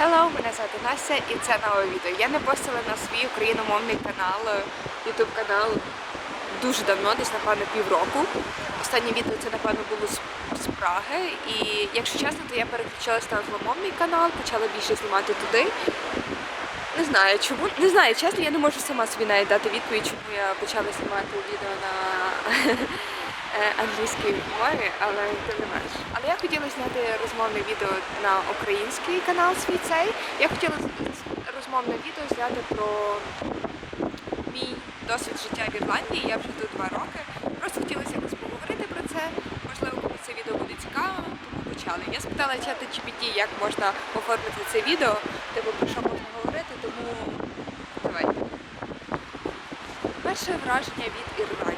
Hello, мене звати Настя і це нове відео. Я не постила на свій україномовний канал, ютуб канал дуже давно, десь напевно півроку. Останнє відео це напевно було з, Праги. І якщо чесно, то я переключилася на англомовний канал, почала більше знімати туди. Не знаю чому. Не знаю, чесно, я не можу сама собі навіть дати відповідь, чому я почала знімати відео на е, англійській мові, але тим не менш. Але я хотіла зняти розмовне відео на український канал свій цей. Я хотіла розмовне відео зняти про мій досвід життя в Ірландії. Я вже тут два роки. Просто хотілося якось поговорити про це. Можливо, комусь це відео буде цікаво, тому почали. Я спитала чата GPT, як можна оформити це відео, типу про що можна говорити, тому давайте. Перше враження від Ірландії.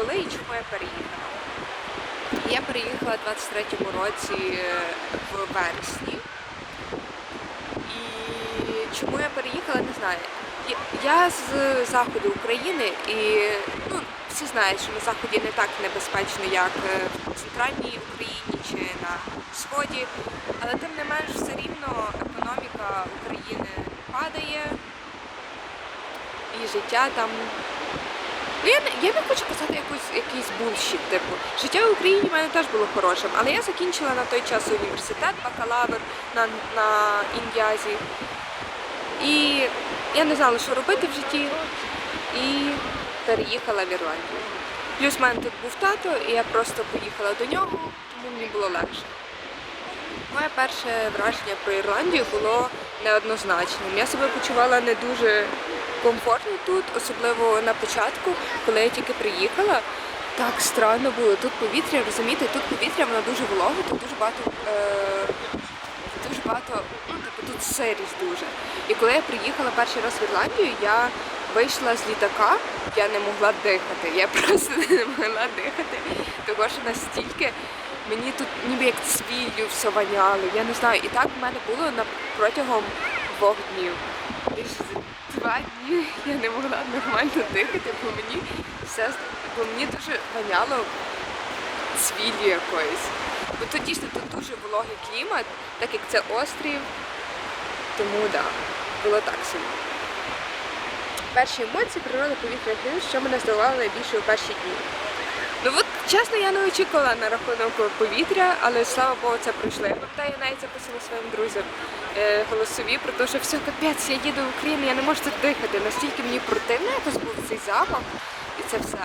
Коли і чому я переїхала? Я переїхала в 23-му році е, в вересні. І чому я переїхала, не знаю. Я- Я з заходу України і ну, всі знають, що на заході не так небезпечно, як е, в центральній Україні чи на сході. Але тим не менш все рівно економіка України падає і життя там. Ну, я, я не хочу писати якусь, якийсь булщит, типу. Життя в Україні в мене теж було хорошим, але я закінчила на той час університет, бакалавр на, на Індіазі. І я не знала, що робити в житті, і переїхала в Ірландію. Плюс в мене тут був тато, і я просто поїхала до нього, тому мені було легше. Моє перше враження про Ірландію було неоднозначним. Я себе почувала не дуже комфортно тут, особливо на початку, коли я тільки приїхала. Так странно було. Тут повітря, розумієте, тут повітря воно дуже вологе, тут дуже багато, е, дуже багато, ну типу тут сирість дуже. І коли я приїхала перший раз в Ірландію, я вийшла з літака, я не могла дихати. Я просто не могла дихати, тому що настільки мені тут ніби як цвіллю все воняло. Я не знаю. І так в мене було протягом двох днів. Десь два дні я не могла нормально дихати, бо мені все бо мені дуже воняло цвіллю якоїсь. Бо тут дійсно тут дуже вологий клімат, так як це острів. Тому так, да, було так собі. Перші емоції, природа повітря плюс, що мене здивувало найбільше у перші дні. Ну от чесно, я не очікувала на рахунок повітря, але слава Богу, це пройшло. Я пам'ятаю, навіть записала своїм друзям голосові про те, що все капець, я їду в Україну, я не можу тут дихати. Настільки мені противно якось був цей запах і це все.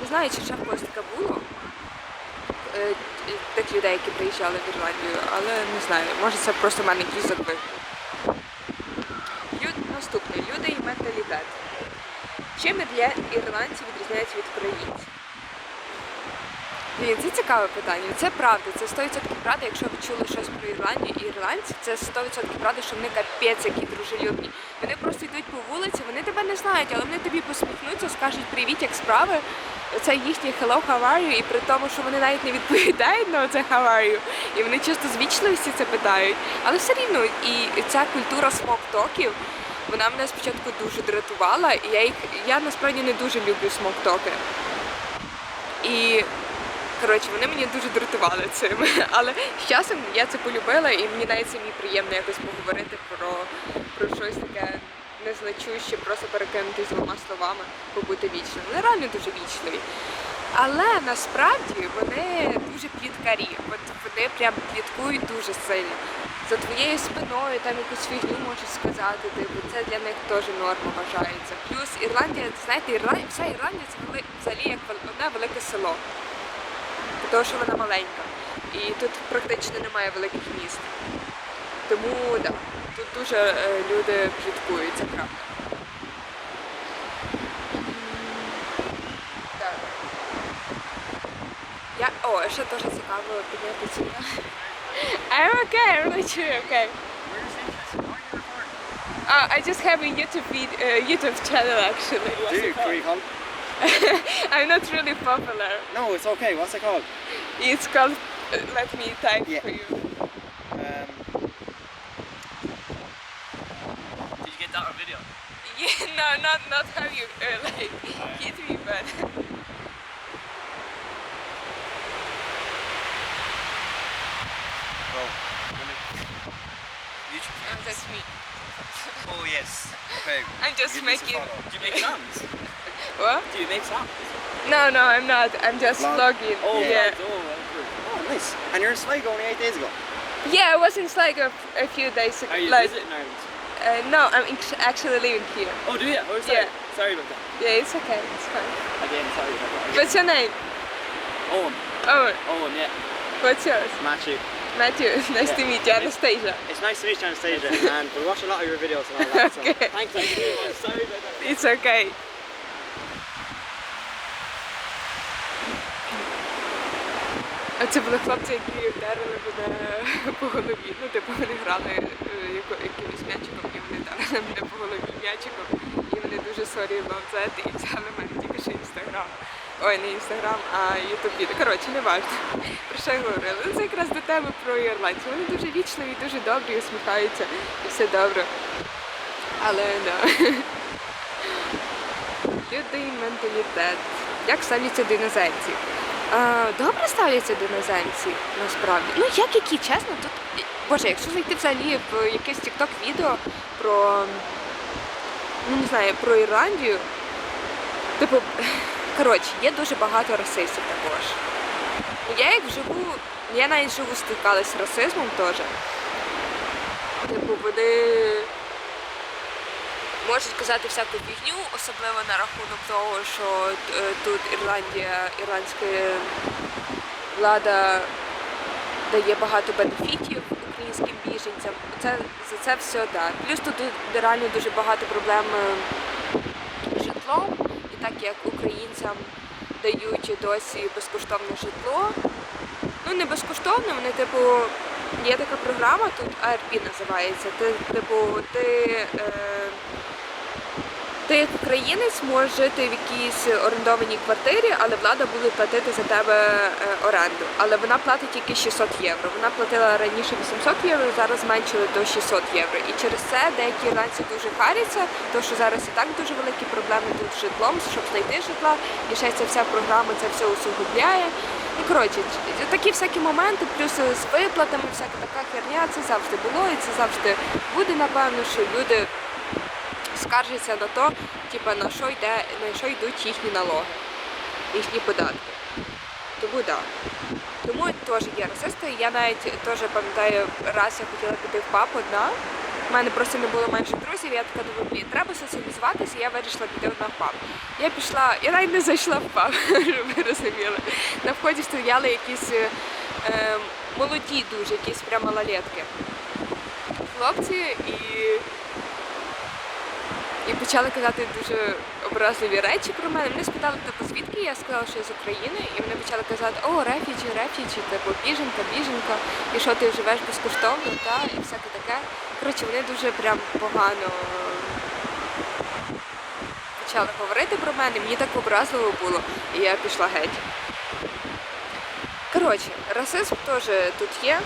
Не знаю, чи ще когось таке було. Е, тих людей, які приїжджали в Ірландію, але не знаю, може це просто в мене задвиг. Люд... Наступне люди і менталітет. Чим для ірландців відрізняються від українців? Блін, це цікаве питання. Це правда, це 100% правда. Якщо ви чули щось про Ірландію і ірландці, це 100% правда, що вони капець, які дружелюбні. Вони просто йдуть по вулиці, вони тебе не знають, але вони тобі посміхнуться, скажуть привіт, як справи. Це їхнє hello, how are you, і при тому, що вони навіть не відповідають на це how are you, і вони чисто з вічливості це питають. Але все рівно, і ця культура смок-токів, вона мене спочатку дуже дратувала, і я їх я насправді не дуже люблю смок-токи. І Коротше, вони мені дуже дратували цим. Але з часом я це полюбила, і мені навіть самі приємно якось поговорити про, про щось таке незначуще, просто перекинути двома словами, побути вічним. Вони реально дуже вічливі. Але насправді вони дуже пліткарі. От вони прям пліткують дуже сильно. За твоєю спиною там якусь фігню можуть сказати, типу, це для них теж норма вважається. Плюс Ірландія, знаєте, Ірландія, вся Ірландія це взагалі як одне велике село тому що вона маленька. І тут практично немає великих міст. Тому да, тут дуже е, люди пліткують, це правда. Так. Я... О, ще теж цікаво підняти ціну. I'm okay, I'm literally okay. Uh, I just have a YouTube uh, YouTube channel actually. Dude, can we come? I'm not really popular. No, it's okay. What's it called? It's called uh, Let Me Type Yeah. for You. Um, Did you get that on video? Yeah, no, not not how you uh, like hit me, but bro, YouTube. That's me. Oh yes. Okay. I'm just a making. Do you make sounds? What? Do you make sounds? No, no, I'm not. I'm just Vlog. vlogging. Oh yeah. right, Oh, right, good. Oh, nice. And you're in Sligo only eight days ago. Yeah, I was in Sligo a few days ago. Are you like, visiting Ireland? uh, no, I'm actually living here. Oh, do you? Oh, sorry. Yeah. Sorry about that. Yeah, it's okay. It's fine. Again, sorry about that. What's your name? Owen. Oh, Owen, yeah. what's yours? Matthew. Matthew. Nice Yeah. to meet you. Anastasia. It's nice to meet you, Anastasia, and we watch a lot of your videos and all that. So Okay. thanks, thank you. I'm sorry about that. It's okay. А Це були хлопці, які вдарили мене по голові. Ну, типу, вони грали е, якимось м'ячиком, і вони вдарили мене по голові м'ячиком. І вони дуже сорі about that, і взяли мене тільки що інстаграм. Ой, не інстаграм, а ютуб відео. Коротше, не важливо. Про що я говорила? Ну, Це якраз до теми про ірландців. Вони дуже вічливі, дуже добрі, усміхаються, і все добре. Але да. Люди і менталітет. Як ставляться до іноземців? А, добре ставляться до іноземців, насправді. Ну, як які, чесно, тут. Боже, якщо зайти взагалі в якесь TikTok відео про. Ну, не знаю, про Ірландію. Типу, коротше, є дуже багато расистів також. Я як живу, я навіть живу стикалась з расизмом теж. Типу, вони можуть казати всяку фігню, особливо на рахунок того, що е, тут Ірландія, ірландська влада дає багато бенефітів українським біженцям. Це за це все да. Плюс тут реально дуже багато проблем е, з житлом, і так як українцям дають досі безкоштовне житло. Ну не безкоштовно, вони типу. Є така програма, тут ARP називається. Ти, типу, ти е, ти як українець можеш жити в якійсь орендованій квартирі, але влада буде платити за тебе е, оренду. Але вона платить тільки 600 євро. Вона платила раніше 800 євро, зараз зменшили до 600 євро. І через це деякі ірландці дуже харяться, тому що зараз і так дуже великі проблеми тут з житлом, щоб знайти житла. І ще ця вся програма це все усугубляє. І коротше, такі всякі моменти, плюс з виплатами, всяка така херня, це завжди було, і це завжди буде, напевно, що люди скаржаться на то, типа на що йде, на що йдуть їхні налоги, їхні податки. Тому так. Да. Тому теж є расисти. Я навіть теж пам'ятаю, раз я хотіла піти в паб одна. У мене просто не було менше друзів, я така думаю, блін, треба соціалізуватися, я вирішила піти одна в паб. Я пішла, я навіть не зайшла в паб, щоб ви розуміли. На вході стояли якісь е, е, молоді дуже, якісь прямо малолетки. Хлопці і і почали казати дуже образливі речі про мене. Вони спитали, типу, звідки я сказала, що я з України, і вони почали казати, о, рефіджі, рефіджі, типу, біженка, біженка, і що ти живеш безкоштовно, та, і всяке таке. Коротше, вони дуже прям погано почали говорити про мене, мені так образливо було, і я пішла геть. Коротше, расизм теж тут є.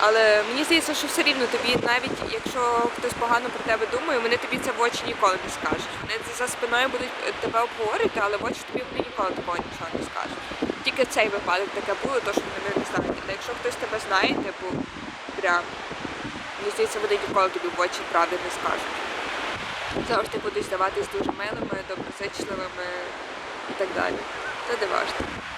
Але мені здається, що все рівно тобі, навіть якщо хтось погано про тебе думає, вони тобі це в очі ніколи не скажуть. Вони за спиною будуть е, тебе обговорити, але в очі тобі вони ніколи такого нічого не скажуть. Тільки цей випадок таке було, то що вони не знають. Але якщо хтось тебе знає, типу, прям мені здається, вони ніколи тобі в очі правди не скажуть. Завжди будуть здаватись дуже милими, доброзичливими і так далі. Це не важливо.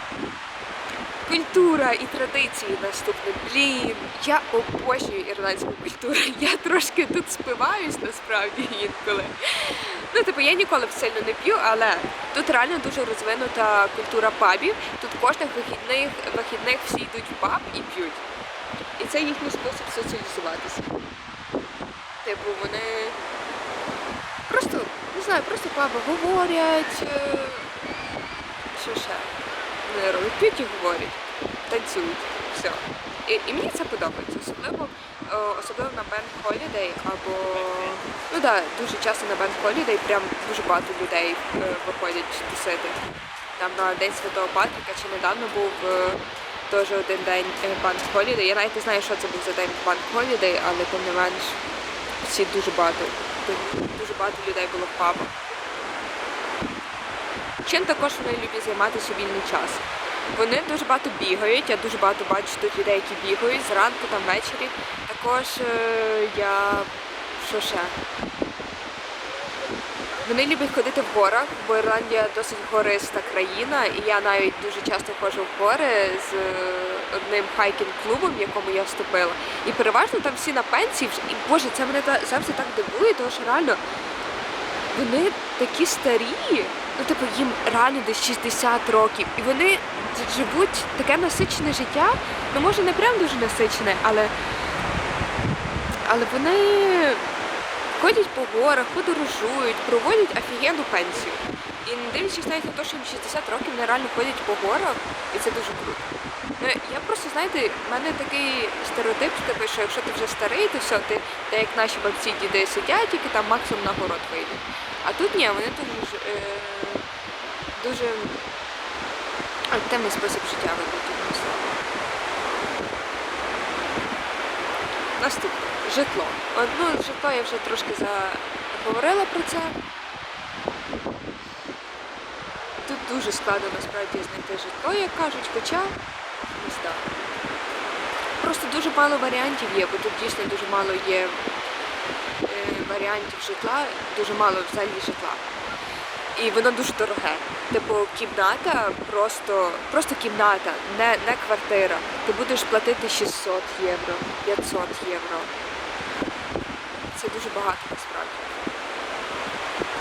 Культура і традиції наступне. Блін, я обожнюю ірландську культуру. Я трошки тут спиваюсь насправді інколи. Ну, типу, я ніколи сильно не п'ю, але тут реально дуже розвинута культура пабів. Тут кожних вихідних вихідних всі йдуть в паб і п'ють. І це їхній спосіб соціалізуватися. Типу, вони просто, не знаю, просто паби говорять. е, Що ще? П'ють і говорять, танцюють, все. І, і мені це подобається, особливо, особливо на Band Holiday або ну да, дуже часто на Band Holiday прям дуже багато людей е, виходять тусити. Там на День Святого Патріка чи недавно був е, теж один день е, Band Holiday. Я навіть не знаю, що це був за день Band Holiday, але тим не менш всі дуже багато, дуже багато людей було в пабах. Чим також вони люблять займатися вільний час. Вони дуже багато бігають, я дуже багато бачу тут людей, які бігають зранку, там ввечері. Також е, я що ще? Вони люблять ходити в горах, бо Ірландія досить гориста країна, і я навіть дуже часто ходжу в гори з е, одним хайкінг-клубом, в якому я вступила. І переважно там всі на пенсії. І Боже, це мене завжди так дивує, тому що реально вони такі старі, ну типу їм реально десь 60 років, і вони живуть таке насичене життя. Ну може не прям дуже насичене, але, але вони ходять по горах, подорожують, проводять офігенну пенсію. І не дивлячись навіть на те, що їм 60 років, вони реально ходять по горах, і це дуже круто. Ну, я просто, знаєте, в мене такий стереотип, типу, що якщо ти вже старий, то все, ти, та як наші бабці діди сидять, тільки там максимум на город вийдуть. А тут ні, вони дуже, ж- е, дуже активний спосіб життя ведуть. Наступне житло. От, ну, житло я вже трошки заговорила про це. Тут дуже складно насправді знайти житло, як кажуть, хоча знаю. Просто дуже мало варіантів є, бо тут дійсно дуже мало є варіантів житла, дуже мало взагалі житла. І воно дуже дороге. Типу, кімната просто, просто кімната, не, не квартира. Ти будеш платити 600 євро, 500 євро. Це дуже багато насправді.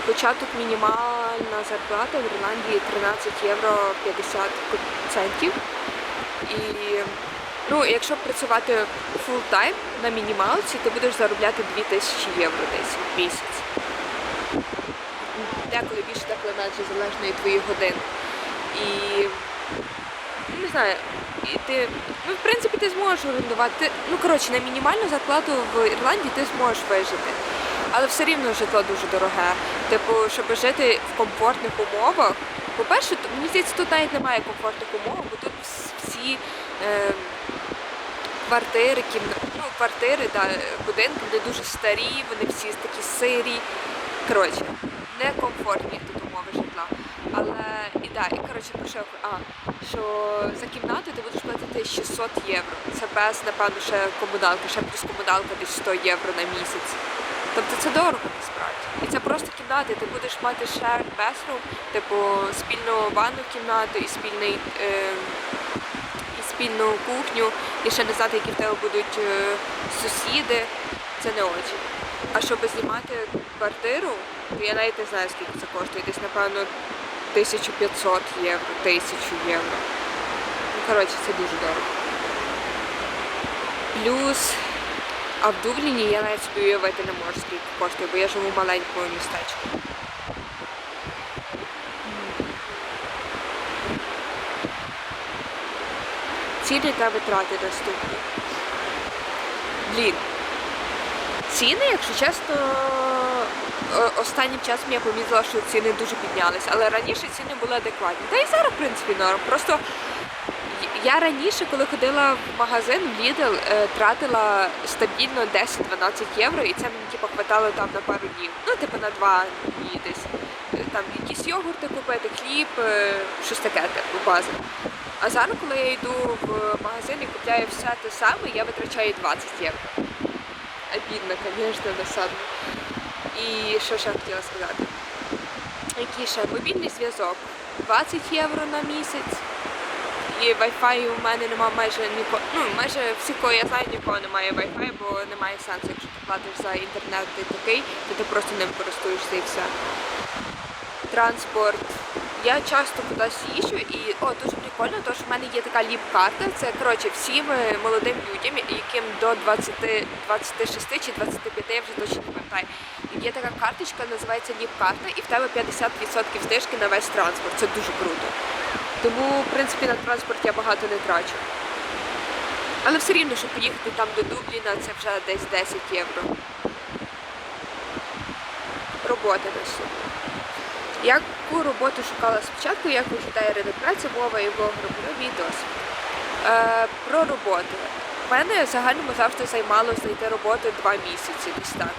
Хоча тут мінімальна зарплата в Ірландії 13 євро 50 центів. І ну, якщо працювати time на мінімалці, ти будеш заробляти 2000 євро десь в місяць. Деколи більше, деколи менше, залежно від твоїх годин. І не знаю, і ти, ну, в принципі, ти зможеш орендувати. Ну, коротше, на мінімальну зарплату в Ірландії ти зможеш вижити. Але все рівно житло дуже дороге. Типу, щоб жити в комфортних умовах. По-перше, мені здається, тут навіть немає комфортних умов, бо тут всі е, квартири, кімна... ну, квартири, да, будинки, вони дуже старі, вони всі такі сирі. Коротше, некомфортні тут умови житла. Але і да, і коротше, кажу? а, що за кімнату ти будеш платити 600 євро. Це без, напевно, ще комуналки, ще плюс комуналка десь 100 євро на місяць. Тобто це дорого насправді. І це просто кімнати. Ти будеш мати shared bathroom, типу спільну ванну кімнату і спільний. Е, спільну кухню, і ще не знати, які в тебе будуть е, сусіди. Це не очі. А щоб знімати квартиру, то я навіть не знаю, скільки це коштує. Десь, напевно, 1500 євро, 1000 євро. Ну, коротше, це дуже дорого. Плюс, а в Дубліні я навіть собі уявити не можу, скільки коштує, бо я живу в маленькому містечку. Ціни та витрати доступні. Блін. Ціни, якщо чесно, останнім часом я помітила, що ціни дуже піднялись, але раніше ціни були адекватні. Та і зараз, в принципі, норм. Просто я раніше, коли ходила в магазин в Lidl, е, тратила стабільно 10-12 євро, і це мені типу, хватало там на пару днів. Ну, типу на два дні десь. Е, Там якісь йогурти купити, хліб, е, щось таке, типу, база. А зараз, коли я йду в магазин і купляю все те саме, я витрачаю 20 євро. Обідно, звісно, досадно. І що ще хотіла сказати? Який ще мобільний зв'язок 20 євро на місяць. І Wi-Fi у мене немає майже нікого. Ну, майже всі, кого я знаю, нікого немає Wi-Fi, бо немає сенсу, якщо ти платиш за інтернет ти такий, то ти просто ним користуєшся і все. Транспорт. Я часто кудись їжджу і о, дуже прикольно, тому що в мене є така ліп-карта. Це коротше всім молодим людям, яким до 20, 26 чи 25, я вже точно не пам'ятаю. Є така карточка, називається ліп-карта, і в тебе 50% знижки на весь транспорт. Це дуже круто. Тому, в принципі, на транспорт я багато не трачу. Але все рівно, щоб поїхати там до Дубліна, це вже десь 10 євро. Робота несу. Яку роботу шукала спочатку, як виглядає редакція, мова і блог роблю мій. Е, про роботу. У Мене загальному завжди займало знайти роботу два місяці десь так.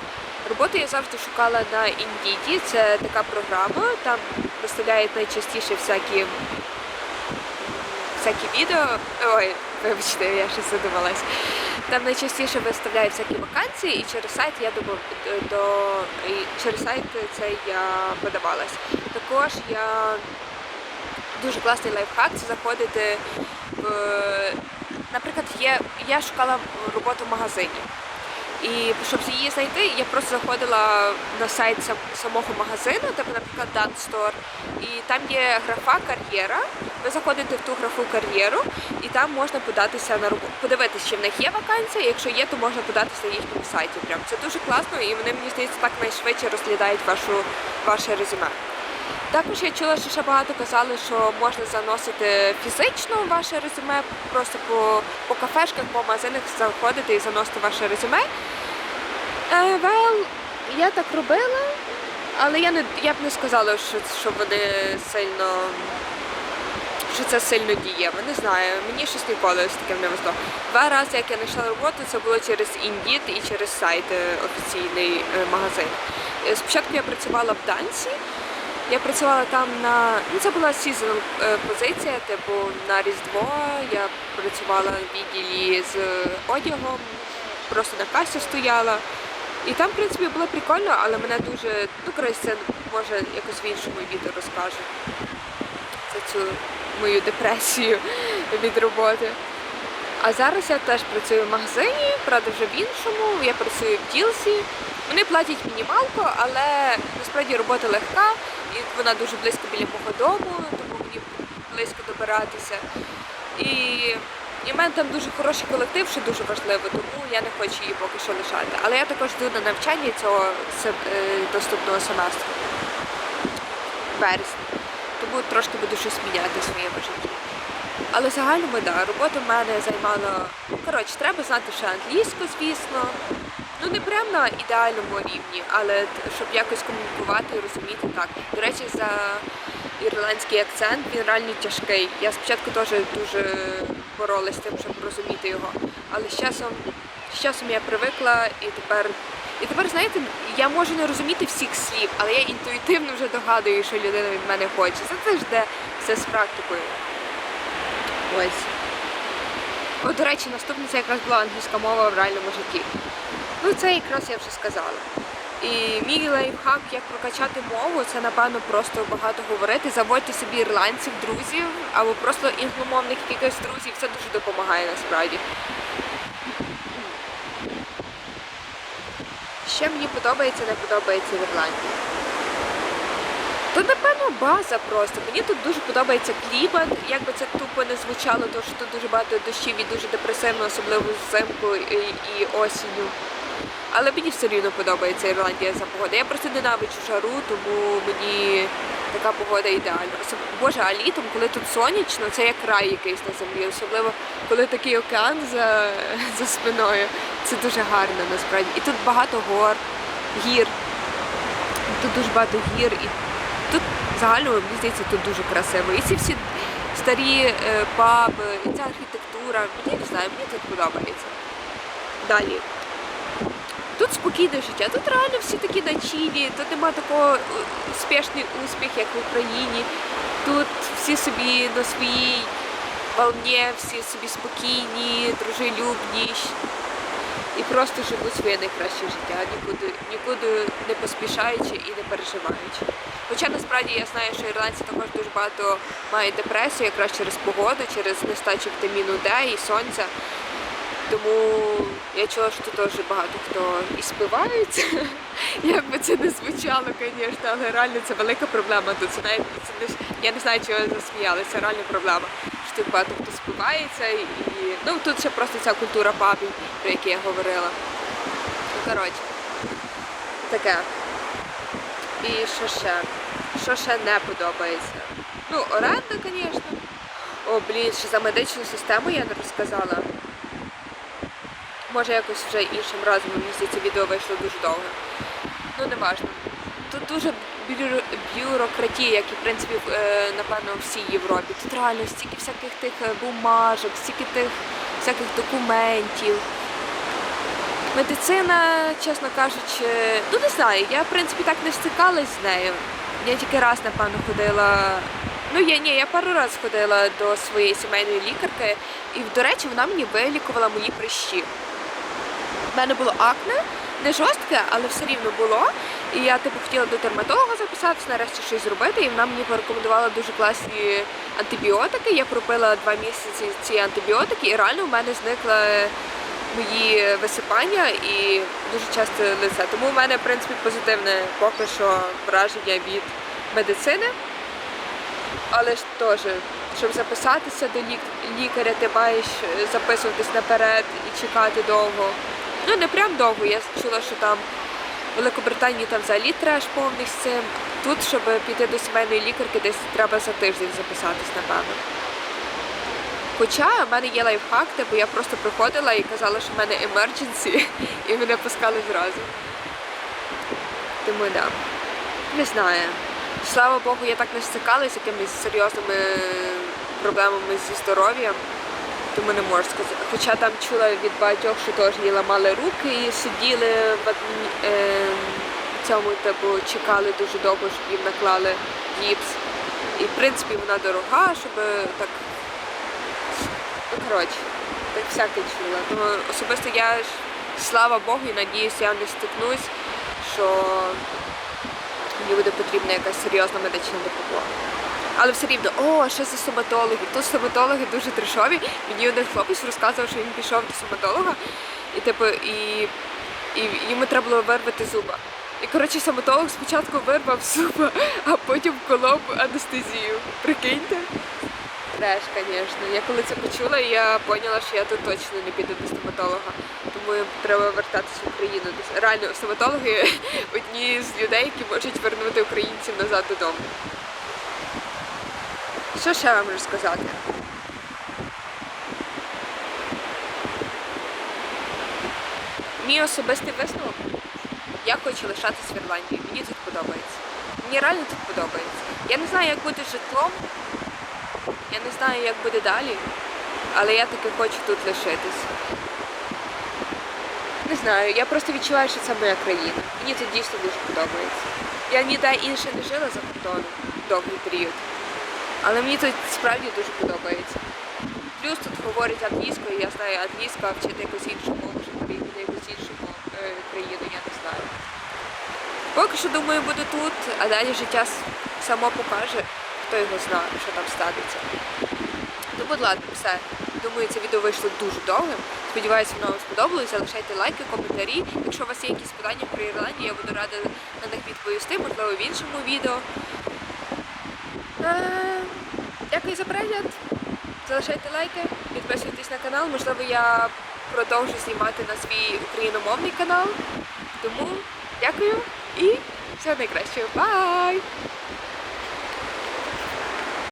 Роботу я завжди шукала на Indeed, це така програма, там виставляють найчастіше всякі, всякі відео. Ой, вибачте, я щось задумалась. Там найчастіше виставляють всякі вакансії, і через сайт я до, до і через сайт це я подавалась. Також я дуже класний лайфхак це заходити в. Наприклад, є, я шукала роботу в магазині. І щоб її знайти, я просто заходила на сайт сам- самого магазину, тобто, наприклад, Dance Store, і там є графа кар'єра. Ви заходите в ту графу кар'єру, там можна податися на роботу, подивитися, чи в них є вакансія. Якщо є, то можна податися на їхньому сайті. Прям це дуже класно, і вони мені здається так найшвидше розглядають вашу ваше резюме. Також я чула, що ще багато казали, що можна заносити фізично ваше резюме, просто по, по кафешках, по магазинах заходити і заносити ваше резюме. Е, well, я так робила, але я не я б не сказала, що, що вони сильно що це сильно дієво. Не знаю, мені щось ніколи з таким не везло. Два рази, як я знайшла роботу, це було через Indeed і через сайт е, офіційний е, магазин. Е, Спочатку я працювала в Дансі. Я працювала там на ну це була сезон позиція, типу на Різдво. Я працювала в відділі з одягом, просто на касі стояла. І там, в принципі, було прикольно, але мене дуже, ну коротше, це може якось в іншому відео розкажу. Це цю мою депресію від роботи. А зараз я теж працюю в магазині, правда вже в іншому. Я працюю в Ділсі. Вони платять мінімалку, але насправді робота легка і вона дуже близько біля мого дому, тому мені близько добиратися. І, і в мене там дуже хороший колектив, що дуже важливо, тому я не хочу її поки що лишати. Але я також йду на навчання цього е, доступного семестру в вересні. Тому трошки буду щось міняти в своєму житті. Але в загальному, да, робота в мене займала. Коротше, треба знати ще англійську, звісно. Ну не прям на ідеальному рівні, але щоб якось комунікувати і розуміти так. До речі, за ірландський акцент він реально тяжкий. Я спочатку теж дуже боролась з тим, щоб розуміти його. Але з часом, з часом я привикла і тепер. І тепер, знаєте, я можу не розуміти всіх слів, але я інтуїтивно вже догадую, що людина від мене хоче. Це теж де все з практикою. Ось. О, до речі, наступна це якраз була англійська мова в реальному житті. Ну, це якраз я вже сказала. І мій лайфхак, як прокачати мову, це напевно просто багато говорити, заводьте собі ірландців, друзів або просто інгломовних якихось друзів. Це дуже допомагає насправді. Ще мені подобається, не подобається в Ірландії. Тут, напевно, база просто. Мені тут дуже подобається клімат. Як би це тупо не звучало, тому що тут дуже багато дощів і дуже депресивно, особливо взимку і, і осінню. Але мені все рівно подобається Ірландія за погода. Я просто ненавиджу жару, тому мені така погода ідеальна. Боже, а літом, коли тут сонячно, це як рай якийсь на землі. Особливо коли такий океан за, за спиною. Це дуже гарно насправді. І тут багато гор, гір. Тут дуже багато гір. І тут загально, мені здається, тут дуже красиво. І ці всі старі е, паби, і ця архітектура. Мені не знаю, мені тут подобається. Далі. Тут спокійне життя, тут реально всі такі на чілі, тут нема такого е, успішний успіх, як в Україні. Тут всі собі на своїй волні, всі собі спокійні, дружелюбні і просто живуть своє найкраще життя, нікуди, нікуди не поспішаючи і не переживаючи. Хоча насправді я знаю, що ірландці також дуже багато мають депресію якраз через погоду, через нестачу вітаміну Д і сонця. Тому я чула, що тут теж багато хто і спивається. Як би це не звучало, звісно, але реально це велика проблема. Тут це навіть це не я не знаю, чого я засміялася, це реальна проблема. Що тут багато хто спивається і ну тут ще просто ця культура пабів, про яку я говорила. Ну коротше, таке. І що ще? Що ще не подобається? Ну, оренда, звісно. О, блін, ще за медичну систему я не розказала. Може якось вже іншим разом, мені здається, відео вийшло дуже довго. Ну, не важно. Тут дуже бюрократія, як і в принципі, е, напевно, у всій Європі. Тут реально стільки всяких тих е, бумажок, стільки тих всяких документів. Медицина, чесно кажучи, ну не знаю, я в принципі так не стикалась з нею. Я тільки раз, напевно, ходила. Ну, я ні, я пару разів ходила до своєї сімейної лікарки, і, до речі, вона мені вилікувала мої прищі. В мене було акне, не жорстке, але все рівно було. І я типу хотіла до дерматолога записатися, нарешті щось зробити. І вона мені порекомендувала дуже класні антибіотики. Я пропила два місяці ці антибіотики, і реально в мене зникли мої висипання і дуже часто лице. Тому в мене, в принципі, позитивне поки що враження від медицини. Але ж теж, щоб записатися до лікаря, ти маєш записуватись наперед і чекати довго. Ну не прям довго. Я чула, що там в Великобританії там взагалі треш повний з цим. Тут, щоб піти до сімейної лікарки, десь треба за тиждень записатись, напевно. Хоча в мене є лайфхак, типу я просто приходила і казала, що в мене emergency, і мене пускали зразу. Тому да. Не знаю. Слава Богу, я так не стикалася з якимись серйозними проблемами зі здоров'ям, тому не можу сказати. Хоча там чула від багатьох, що теж їй ламали руки і сиділи в е, цьому, типу, чекали дуже довго, щоб їм наклали гіпс. І в принципі вона дорога, щоб так. Ну, коротше, так всяке чула. Ну, особисто я ж, слава Богу, і надіюсь, я не стикнусь, що мені буде потрібна якась серйозна медична допомога. Але все рівно, о, що за стоматологи? Тут стоматологи дуже трешові. Мені один хлопець розказував, що він пішов до стоматолога, і типу, і, і йому треба було вирвати зуба. І коротше, стоматолог спочатку вирвав зуба, а потім колов анестезію. Прикиньте. Треш, звісно. Я коли це почула, я поняла, що я тут точно не піду до стоматолога. Тому треба вертатися в Україну. Реально, стоматологи одні з людей, які можуть вернути українців назад додому. Що ще вам розказати? Мій особистий висновок. Я хочу лишатись в Ірландії. Мені тут подобається. Мені реально тут подобається. Я не знаю, як буде житлом. Я не знаю, як буде далі, але я таки хочу тут лишитись. Не знаю, я просто відчуваю, що це моя країна. Мені тут дійсно дуже подобається. Я ніде інше не жила за кордоном довгий період. Але мені тут справді дуже подобається. Плюс тут говорять англійською, я знаю англійську, а вчити якусь іншу мову, в якусь іншу е, країну, я не знаю. Поки що думаю, буду тут, а далі життя само покаже, хто його знає, що там станеться. Ну, будь ладно, все. Думаю, це відео вийшло дуже довгим. Сподіваюся, воно вам сподобалось. Залишайте лайки, коментарі. Якщо у вас є якісь питання про Ірландію, я буду рада на них відповісти, можливо, в іншому відео. За перегляд. Залишайте лайки, підписуйтесь на канал. Можливо, я продовжу знімати на свій україномовний канал. Тому дякую і всього найкращого. Бай!